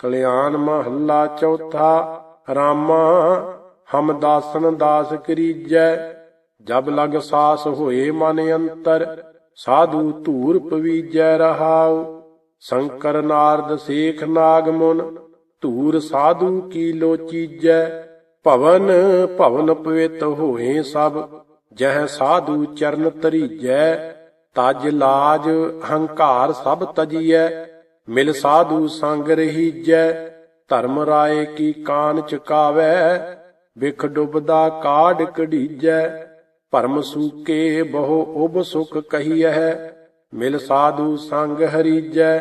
ਕਲਿਆਣ ਮਹੱਲਾ ਚੌਥਾ, ਰਾਮਾ, ਹਮਦਾਸਨ ਦਾਸ ਕਰੀਜੈ, ਜਬ ਲਗ ਸਾਸ ਹੋਏ ਮਨ ਅੰਤਰ, ਸਾਧੂ ਧੂਰ ਪਵੀਜੈ ਰਹਾਉ, ਸ਼ੰਕਰ ਨਾਰਦ ਸੇਖ ਨਾਗ ਮੁਨ, ਧੂਰ ਸਾਧੂ ਕੀ ਲੋਚੀਜੈ, ਭਵਨ ਭਵਨ ਪਵਿੱਤ ਹੋਏ ਸਭ, ਜਹ ਸਾਧੂ ਚਰਨ ਤਰੀਜੈ ਤਜ ਲਾਜ ਹੰਕਾਰ ਸਭ ਤਜੀਐ ਮਿਲ ਸਾਧੂ ਸੰਗ ਰਹੀਜੈ, ਧਰਮ ਰਾਏ ਕੀ ਕਾਨ ਚਕਾਵੈ ਵਿਖ ਡੁੱਬਦਾ ਕਾਢ ਕਢੀਜੈ, ਭਰਮ ਸੂਕੇ ਬਹੁ ਉਬ ਸੁਖ ਕਹੀਐ, ਮਿਲ ਸਾਧੂ ਸੰਗ ਹਰੀਜੈ,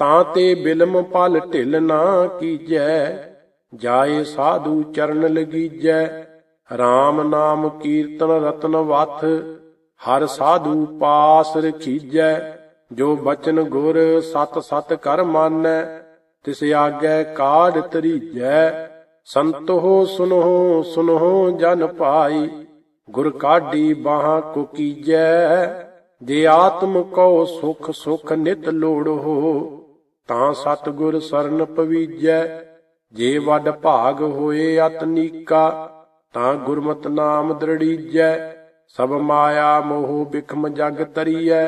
ਤਾਂ ਤੇ ਬਿਲਮ ਪਲ ਢਿਲ ਨਾ ਕੀਜੈ, ਜਾਏ ਸਾਧੂ ਚਰਨ ਲਗੀਜੈ RAM ਨਾਮ ਕੀਰਤਨ ਰਤਨ ਵਥ, ਹਰ ਸਾਧੂ ਪਾਸ ਰਖੀਜੈ ਜੋ ਬਚਨ ਗੁਰ ਸਤ ਸਤ ਕਰ ਮਾਨੈ, ਤਿਸ ਆਗੈ ਕਾਢ ਤਰੀਜੈ ਸੰਤੋ ਸੁਨੋ ਸੁਨੋ ਜਨ ਭਾਈ, ਗੁਰ ਕਾਢੀ ਬਾਹਾਂ ਕੋ ਕੀਜੈ ਜੇ ਆਤਮ ਕੋ ਸੁਖ ਸੁਖ ਨਿਤ ਲੋੜੋ ਤਾਂ ਸਤਿਗੁਰ ਸਰਨ ਪਵੀਜੈ। ਜੇ ਵੱਡ ਭਾਗ ਹੋਏ ਅਤਨੀਕਾ ਤਾਂ ਗੁਰਮਤਿ ਨਾਮ ਦ੍ਰਿੜੀਜੈ। ਸਭ ਮਾਇਆ ਮੋਹ ਬਿਖਮ ਜਗ ਤਰੀਐ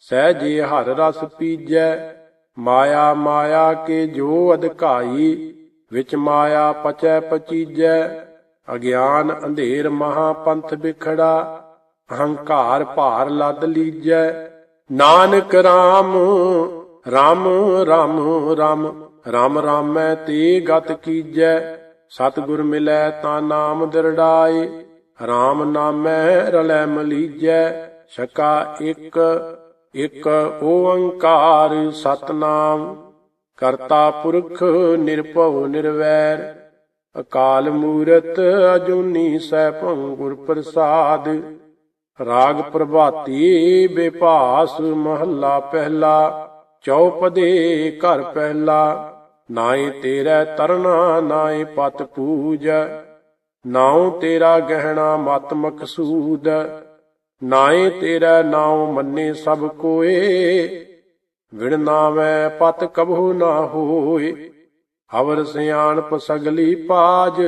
ਸਹਿਜੇ ਹਰ ਰਸ ਪੀਜੈ। ਮਾਇਆ ਮਾਇਆ ਕੇ ਜੋ ਅਧਿਕਾਈ, ਵਿੱਚ ਮਾਇਆ ਪਚੈ ਪਚੀਜੈ। ਅਗਿਆਨ ਅੰਧੇਰ ਮਹਾ ਪੰਥ ਵਿਖੜਾ, ਅਹੰਕਾਰ ਭਾਰ ਲੱਦ ਲੀਜੈ। Nanak RAM RAM RAM RAM RAM ਰਾਮੈ ਤੇ ਗਤ ਕੀਜੈ। ਸਤਿਗੁਰ ਮਿਲੈ ਤਾਂ ਨਾਮ ਦਿਰੜਾਏ RAM ਨਾਮੈ ਰਲੈ ਮਲੀਜੈ। ਸ਼ਕਾ ਇੱਕ ਇਕ ਓੰਕਾਰ ਸਤਨਾਮ, ਕਰਤਾ ਪੁਰਖ ਨਿਰਭਉ ਨਿਰਵੈਰ, ਅਕਾਲ ਮੂਰਤ ਅਜੂਨੀ ਸੈਭੰ ਗੁਰ ਪ੍ਰਸਾਦ, ਰਾਗ ਪ੍ਰਭਾਤੀ ਬਿਪਾਸ ਮਹੱਲਾ ਪਹਿਲਾ, ਚੌਪਦੇ ਘਰ ਪਹਿਲਾ, ਨਾਏ ਤੇਰਾ ਤਰਨਾ ਨਾਏ ਪਤ ਪੂਜ, ਨਾਉ ਤੇਰਾ ਗਹਿਣਾ ਮਤ ਮਕਸੂਦ ਨਾਏ ਤੇਰਾ ਨਾਉ ਮੰਨੇ ਸਭ ਕੋਏ, ਵਿਣ ਨਾਵੇਂ ਪਤ ਕਬਹੁ ਨਾ ਹੋਏ। ਅਵਰ ਸਿਆਣਪ ਸਗਲੀ ਪਾਜ,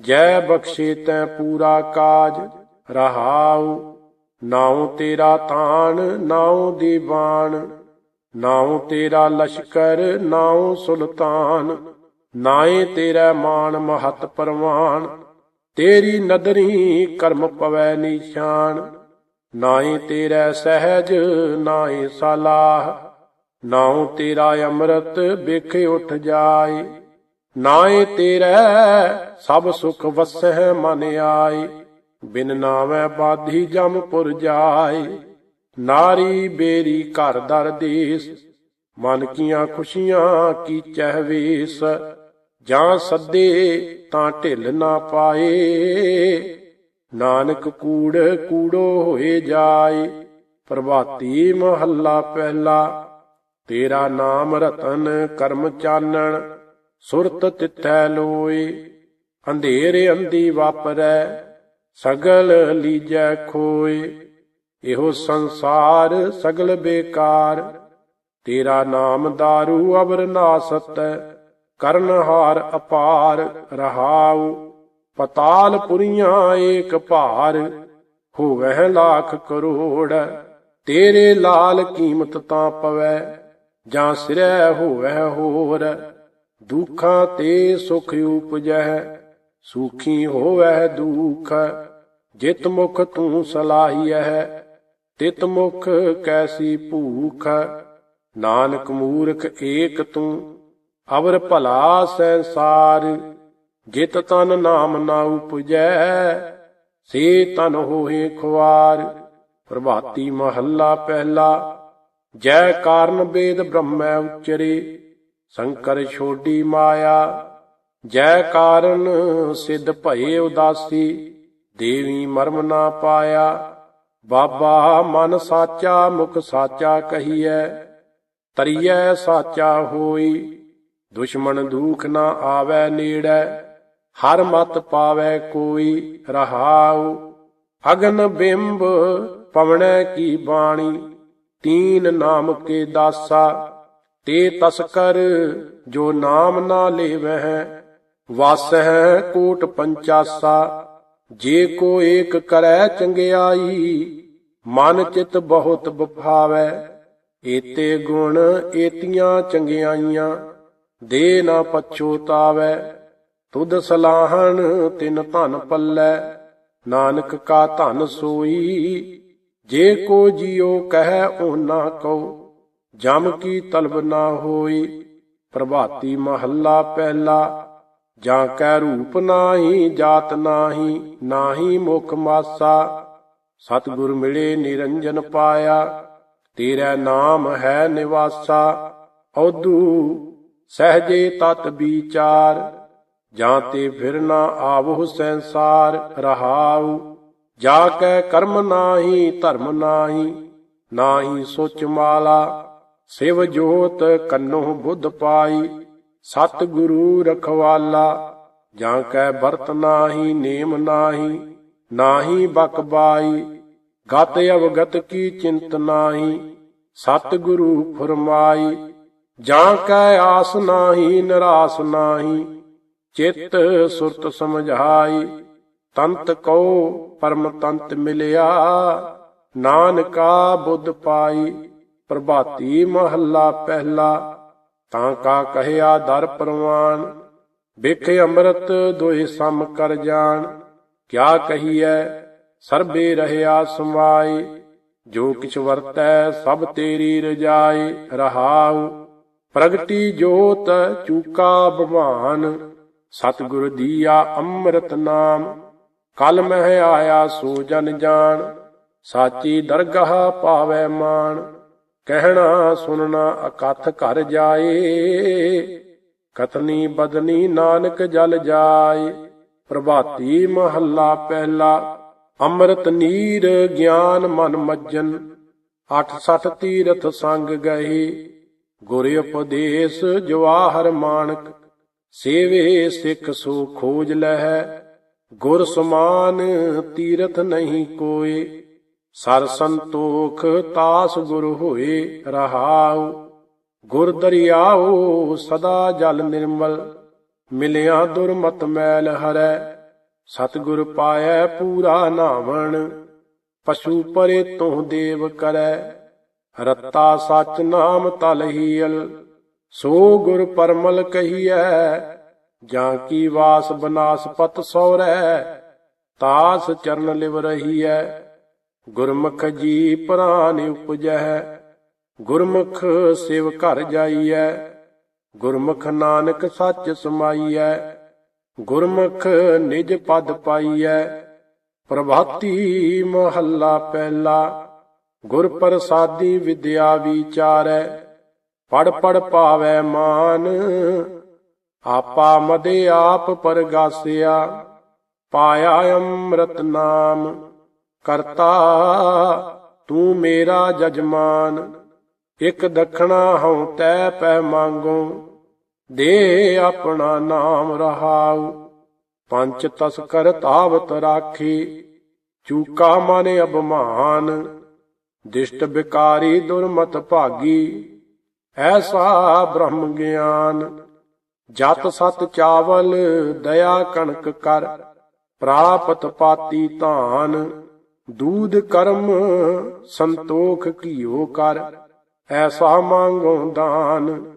ਜੈ ਬਖਸ਼ੇ ਤੈ ਪੂਰਾ ਕਾਜ। ਰਹਾਉ, ਨਾਉ ਤੇਰਾ ਤਾਣ, ਨਾਉ ਦੀਵਾਨ। ਨਾਉ ਤੇਰਾ ਲਸ਼ਕਰ, ਨਾਉ ਸੁਲਤਾਨ। ਨਾਏ ਤੇਰਾ ਮਾਨ ਮਹਤ ਪਰਵਾਨ। ਤੇਰੀ ਨਦਰੀ ਕਰਮ ਪਵੈ ਨਿਸ਼ਾਨ। ਨਾਏ ਤੇਰਾ ਸਹਿਜ ਨਾਏ ਸਲਾਹ। ਨਾਉ ਤੇਰਾ ਅੰਮ੍ਰਿਤ ਵੇਖੇ ਉਠ ਜਾਏ। ਨਾਏ ਤੇਰਾ ਸਭ ਸੁਖ ਵਸਹਿ ਮਨ ਆਏ। ਬਿਨ ਨਾਵੇਂ ਬਾਧੀ ਜਮਪੁਰ ਜਾਏ। ਨਾਰੀ ਬੇਰੀ ਘਰ ਦਰ ਦੇਸ। ਮਨ ਕੀਆਂ ਖੁਸ਼ੀਆਂ ਕੀ ਚਹਿਵੇਸ ਜਾਂ ਸੱਦੇ ਤਾਂ ਢਿੱਲ ਨਾ ਪਾਏ। ਨਾਨਕ ਕੂੜ ਕੂੜੋ ਹੋਏ ਜਾਏ, ਪ੍ਰਭਾਤੀ ਮਹੱਲਾ ਪਹਿਲਾ। ਤੇਰਾ ਨਾਮ ਰਤਨ ਕਰਮ ਚਾਨਣ, ਸੁਰਤ ਤਿੱਥੈ ਲੋਏ। ਅੰਧੇਰੇ ਅੰਦੀ ਵਾਪਰੈ, ਸਗਲ ਲੀਜੈ ਖੋਏ। ਇਹੋ ਸੰਸਾਰ ਸਗਲ ਬੇਕਾਰ, ਤੇਰਾ ਨਾਮ दारू ਅਬਰ ਨਾਸਤ ਕਰਨਹਾਰ ਅਪਾਰ ਰਹਾਉ, ਪਤਾਲ ਪੁਰੀਆਂ ਏਕ ਭਾਰ, ਹੋਵਹਿ ਲੱਖ ਕਰੋੜ, ਤੇਰੇ ਲਾਲ ਕੀਮਤ ਤਾਂ ਪਵੈ, ਜਾਂ ਸਿਰੈ ਹੋਵੈ ਹੋਰ, ਦੁੱਖਾਂ ਤੇ ਸੁਖ ਉਪਜੈ ਸੁਖੀ ਹੋਵੈ ਦੁਖ, ਜਿਤ ਮੁਖ ਤੂੰ ਸਲਾਹੀਐ, ਤਿਤ ਮੁਖ ਕੈਸੀ ਭੂਖ, ਨਾਨਕ ਮੂਰਖ ਏਕ ਤੂੰ ਅਵਰ ਭਲਾ ਸੰਸਾਰ, ਜਿਤ ਤਨ ਨਾਮ ਨਾ ਉਪਜੈ, ਸੇ ਤਨ ਹੋਏ ਖੁਆਰ। ਪ੍ਰਭਾਤੀ ਮਹੱਲਾ ਪਹਿਲਾ, ਜੈ ਕਾਰਨ ਵੇਦ ਬ੍ਰਹਮੈ ਉਚਰੇ, ਸ਼ੰਕਰ ਛੋਡੀ ਮਾਇਆ। ਜੈ ਕਾਰਨ ਸਿਧ ਭਏ ਉਦਾਸੀ, ਦੇਵੀ ਮਰਮ ਨਾ ਪਾਇਆ। ਬਾਬਾ ਮਨ ਸਾਚਾ ਮੁਖ ਸਾਚਾ ਕਹੀਐ, ਤਰੀਐ ਸਾਚਾ ਹੋਈ। ਦੁਸ਼ਮਣ ਦੁਖ ਨਾ ਆਵੈ ਨੇੜੈ, ਹਰ ਮਤ ਪਾਵੈ ਕੋਈ ਰਹਾਉ। ਅਗਨ ਬਿੰਬ ਪਵਣੈ ਕੀ ਬਾਣੀ, ਤੀਨ ਨਾਮ ਕੇ ਦਾਸਾ। ਤੇ ਤਸਕਰ ਜੋ ਨਾਮ ਨਾ ਲੇਵਹਿ, ਵਾਸਹਿ ਕੋਟ ਪੰਚਾਸਾ। ਜੇ ਕੋ ਏਕ ਕਰੈ ਚੰਗਿਆਈ, ਮਨ ਚਿਤ ਬਹੁਤ ਬਫਾਵੈ ਏਤੇ ਗੁਣ ਏਤੀਆਂ ਚੰਗਿਆਈਆਂ ਦੇ ਨਾ ਪਛੋਤਾਵੈ ਤੁਧ ਸਲਾਹਣ ਤਿਨ ਧਨ ਪੱਲੈ, ਨਾਨਕ ਕਾ ਧਨ ਸੋਈ, ਜੇ ਕੋ ਜਿਉ ਕਹੈ ਓਨਾ ਕਉ, ਜਮ ਕੀ ਤਲਬ ਨਾ ਹੋਈ, ਪ੍ਰਭਾਤੀ ਮਹੱਲਾ ਪਹਿਲਾ, ਜਾਂ ਕੈ ਰੂਪ ਨਾਹੀ, ਜਾਤ ਨਾਹੀ ਨਾਹੀ ਮੁਖ ਮਾਸਾ, ਸਤਿਗੁਰ ਮਿਲੇ ਨਿਰੰਜਨ ਪਾਇਆ, ਤੇਰਾ ਨਾਮ ਹੈ ਨਿਵਾਸਾ ਔਦੂ ਸਹਜੇ ਤਤ ਵਿਚਾਰ, ਜਾਂ ਤੇ ਫਿਰ ਨਾ ਆਵਹੁ ਸੰਸਾਰ ਰਹਾਉ। ਜਾ ਕੈ ਕਰਮ ਨਾਹੀ, ਧਰਮ ਨਾਹੀ ਨਾਹੀ ਸੋਚ ਮਾਲਾ। ਸਿਵ ਜੋਤ ਕੰਨੋ ਬੁੱਧ ਪਾਈ ਸਤ ਗੁਰੂ ਰਖਵਾਲਾ। ਜਾਂ ਕੈ ਵਰਤ ਨਾਹੀ, ਨੇਮ ਨਾਹੀ ਨਾਹੀ ਬਕਬਾਈ ਗਤ ਅਵਗਤ ਕੀ ਚਿੰਤ ਨਾਹੀ ਸਤ ਗੁਰੂ ਫਰਮਾਈ। ਜਾਂ ਕੈ ਆਸ ਨਾਹੀ, ਨਿਰਾਸ ਨਾਹੀ, ਚਿਤ ਸੁਰਤ ਸਮਝਾਈ, ਤੰਤ ਕੋ ਪਰਮ ਤੰਤ ਮਿਲਿਆ, ਨਾਨਕਾ ਬੁੱਧ ਪਾਈ, ਪ੍ਰਭਾਤੀ ਮਹੱਲਾ ਪਹਿਲਾ, ਤਾਂ ਕਾ ਕਹਿਆ ਦਰ ਪਰਵਾਨ ਬਿਖ ਅੰਮ੍ਰਿਤ ਦੋਹਿ ਸਮ ਕਰ ਜਾਣ, ਕਿਆ ਕਹੀਐ, ਸਰਬੇ ਰਹਿਆ ਸਮਾਈ, ਜੋ ਕਿਛ ਵਰਤੈ ਸਭ ਤੇਰੀ ਰਜਾਈ ਰਹਾਉ। ਪ੍ਰਗਟੀ ਜੋਤ ਚੂਕਾ ਬਵਾਨ ਸਤਿਗੁਰ ਦੀਆ ਅੰਮ੍ਰਿਤ ਨਾਮ। ਕਲ ਮਹਿ ਆਇਆ ਸੋ ਜਨ ਜਾਣ, ਸਾਚੀ ਦਰਗਾਹ ਪਾਵੈ ਮਾਨ ਕਹਿਣਾ ਸੁਨਣਾ ਅਕਥ ਘਰ ਜਾਏ ਕਤਨੀ ਬਦਨੀ ਨਾਨਕ ਜਲ ਜਾਏ। ਪ੍ਰਭਾਤੀ ਮਹੱਲਾ ਪਹਿਲਾ, ਅੰਮ੍ਰਿਤ ਨੀਰ ਗਿਆਨ ਮਨ ਮੱਜਨ। ਅਠ ਸਠ ਤੀਰਥ ਸੰਗ ਗਏ ਗੁਰ ਉਪਦੇਸ਼ ਜਵਾਹਰ ਮਾਨਕ, ਸੇਵੇ ਸਿੱਖ ਸੋ ਖੋਜ ਲਹਿ, ਗੁਰ ਸਮਾਨ ਤੀਰਥ ਨਹੀਂ ਕੋਏ, ਸਰ ਸੰਤੋਖ ਤਾਸ ਗੁਰ ਹੋਏ ਰਹਾਉ, ਗੁਰ ਦਰਿਆਉ ਸਦਾ ਜਲ ਨਿਰਮਲ, ਮਿਲਿਆ ਦੁਰਮਤ ਮੈਲ ਹਰੈ, ਸਤਿਗੁਰ ਪਾਇਐ ਪੂਰਾ ਨਾਵਣ, ਪਸ਼ੂ ਪਰੇ ਤੋਂ ਦੇਵ ਕਰੈ। ਰਤਾ ਸਚ ਨਾਮ ਤਲਹੀਲ ਸੋ ਗੁਰ ਪਰਮਲ ਕਹੀਐ, ਜਾਂ ਕੀ ਵਾਸ ਬਨਾਸ ਪਤ ਸੌਰੈ, ਤਾਸ ਚਰਨ ਲਿਵ ਰਹੀਐ। ਗੁਰਮੁਖ ਜੀ ਪ੍ਰਾਨ ਉਪਜੈ ਗੁਰਮੁਖ ਸਿਵ ਘਰ ਜਾਈਐ। ਗੁਰਮੁਖ ਨਾਨਕ ਸੱਚ ਸਮਾਈਐ, ਗੁਰਮੁਖ ਨਿਜ ਪਦ ਪਾਈਐ। ਪ੍ਰਭਾਤੀ ਮਹੱਲਾ ਪਹਿਲਾ ਗੁਰ ਪ੍ਰਸਾਦੀ ਵਿਦਿਆ ਵਿਚਾਰੈ ਪੜ ਪੜ ਪਾਵੈ ਮਾਨ। ਆਪਾ ਮਦੇ ਆਪ ਪਰਗਾਸਿਆ, ਪਾਇਆ ਅੰਮ੍ਰਿਤ ਨਾਮ। ਕਰਤਾ, ਤੂੰ ਮੇਰਾ ਜਜਮਾਨ, ਇਕ ਦਖਣਾ ਹਉ ਤੈ ਪੈ ਮੰਗੋ। ਦੇ ਆਪਣਾ ਨਾਮ ਰਹਾਉ, ਪੰਚ ਤਸਕਰ ਤਾਵਤ ਰਾਖੀ। ਚੂਕਾ ਮਨ ਅਭਮਾਨ ਦਿਸ਼ਟ ਬਿਕਾਰੀ ਦੁਰਮਤ ਭਾਗੀ, ਐਸਾ ਬ੍ਰਹਮ ਗਿਆਨ। ਜਤ ਸਤ ਚਾਵਲ, ਦਇਆ ਕਣਕ ਕਰ, ਪ੍ਰਾਪਤ ਪਾਤੀ ਧਾਨ। ਦੂਧ ਕਰਮ, ਸੰਤੋਖ ਕੀਓ ਕਰ, ਐਸਾ ਮੰਗੋ ਦਾਨ।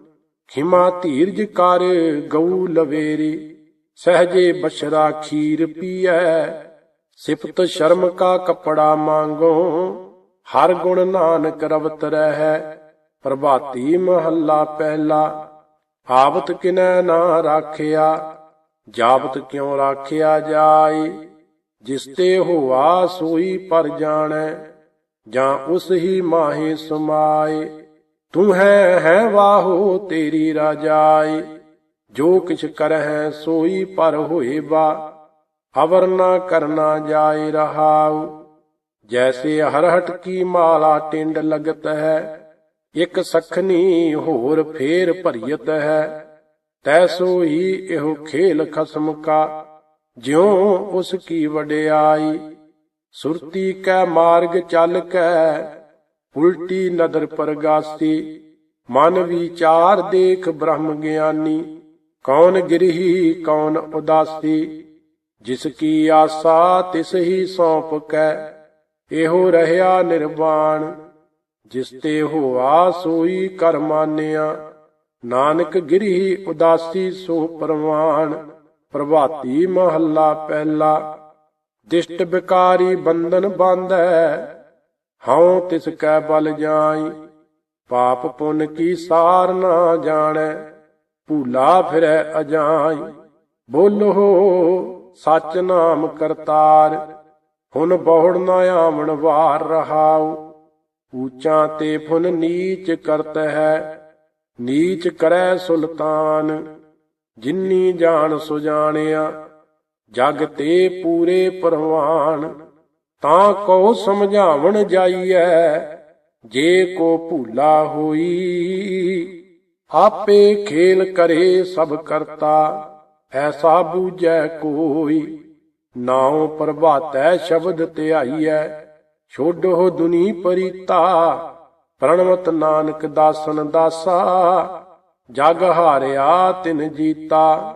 ਖਿਮਾ ਧੀਰਜ ਕਰ, ਗਊ ਲਵੇਰੇ, ਸਹਜੇ ਬਸ਼ਰਾ ਖੀਰ ਪੀਐ। ਸਿਫਤ ਸ਼ਰਮ ਕਾ ਕਪੜਾ ਮੰਗੋ ਹਰ ਗੁਣ ਨਾਨਕ ਰਵਤ ਰਹਿ, ਪ੍ਰਭਾਤੀ ਮਹੱਲਾ ਪਹਿਲਾ। ਆਵਤ ਕਿਨੈ ਨਾ ਰਾਖਿਆ ਜਾਬਤ ਕਿਉ ਰਾਖਿਆ ਜਾਈ ਜਿਸ ਤੇ ਹੋਆ ਸੋਈ ਪਰ ਜਾਣੈ, ਜਾਂ ਉਸ ਹੀ ਮਾਹੇ ਸਮਾਏ। ਤੂੰ ਹੈ ਹੈ ਵਾਹੋ ਤੇਰੀ ਰਾਜਾਈ ਜੋ ਕਿਛ ਕਰਹਿ ਸੋਈ ਪਰ ਹੋਏ ਬਾ, ਅਵਰ ਨਾ ਕਰਨਾ ਜਾਏ ਰਹਾਉ। ਜੈਸੇ ਹਰਹਟ ਕੀ ਮਾਲਾ ਟਿੰਡ ਲਗਤ ਹੈ ਇਕ ਸਖਨੀ ਹੋਰ ਫੇਰ ਭਰੀਤ ਹੈ ਤੈਸੋ ਹੀ ਇਹੋ ਖੇਲ ਖਸਮ ਕਾ, ਜਿਉ ਉਸ ਕੀ ਵਡਿਆਈ। ਸੁਰਤੀ ਕੈ ਮਾਰਗ ਚੱਲ ਕੈ, ਉਲਟੀ ਨਦਰ ਪਰਗਾਸੀ। ਮਨ ਵਿਚਾਰ ਦੇਖ ਬ੍ਰਹਮ ਗਿਆਨੀ, ਕੌਣ ਗਿਰਹੀ, ਕੌਣ ਉਦਾਸੀ। ਜਿਸ ਕੀ ਆਸਾ ਤਿਸ ਹੀ ਸੌਂਪ ਕੈ ਇਹੋ ਰਹਿਆ ਨਿਰਵਾਣ, ਜਿਸ ਤੇ ਹੋਆ ਸੋਈ ਕਰ ਨਾਨਕ ਗਿਰਹੀ ਉਦਾਸੀ ਸੋ ਪਰਵਾਨ ਪ੍ਰਭਾਤੀ ਮਹੱਲਾ ਪਹਿਲਾ। ਦਿਸ਼ਟ ਬਿਕਾਰੀ ਬੰਧਨ ਬੰਧੈ, ਹਉ ਤਿਸ ਕੈ ਬਲ ਜਾਈ। ਪਾਪ ਪੁੰਨ ਕੀ ਸਾਰ ਨਾ ਜਾਣੈ, ਭੂਲਾ ਫਿਰੈ ਅਜਾਈ। ਬੋਲੋ, ਸਚ ਨਾਮ ਕਰਤਾਰ। ਹੁਣ ਬਹੁੜ ਨਾ ਆਵਣ ਵਾਰ ਰਹਾਉ। ਊਚਾ ਤੇ ਫੁਨ ਨੀਚ ਕਰਤ ਹੈ। ਨੀਚ ਕਰੈ ਸੁਲਤਾਨ, ਜਿਨੀ ਜਾਣ ਸੁਜਾਣਿਆ ਜਗ ਤੇ ਪੂਰੇ ਪਰਵਾਨ, ਤਾਂ ਕੋ ਸਮਝਾਵਣ ਜਾਈਐ। ਜੇ ਕੋ ਭੂਲਾ ਹੋਈ, ਆਪੇ ਖੇਲ ਕਰੇ ਸਭ ਕਰਤਾ। ਐਸਾ ਬੂਝੈ ਕੋਈ। ਨਾਉ ਪ੍ਰਭਾਤੈ ਸ਼ਬਦ ਧਿਆਈਐ ਛੋਡੋ ਦੁਨੀ ਪਰੀਤਾ, ਪ੍ਰਣਵਤ ਨਾਨਕ ਦਾਸਨ ਦਾਸਾ, ਜਗ ਹਾਰਿਆ ਤਿਨ ਜੀਤਾ।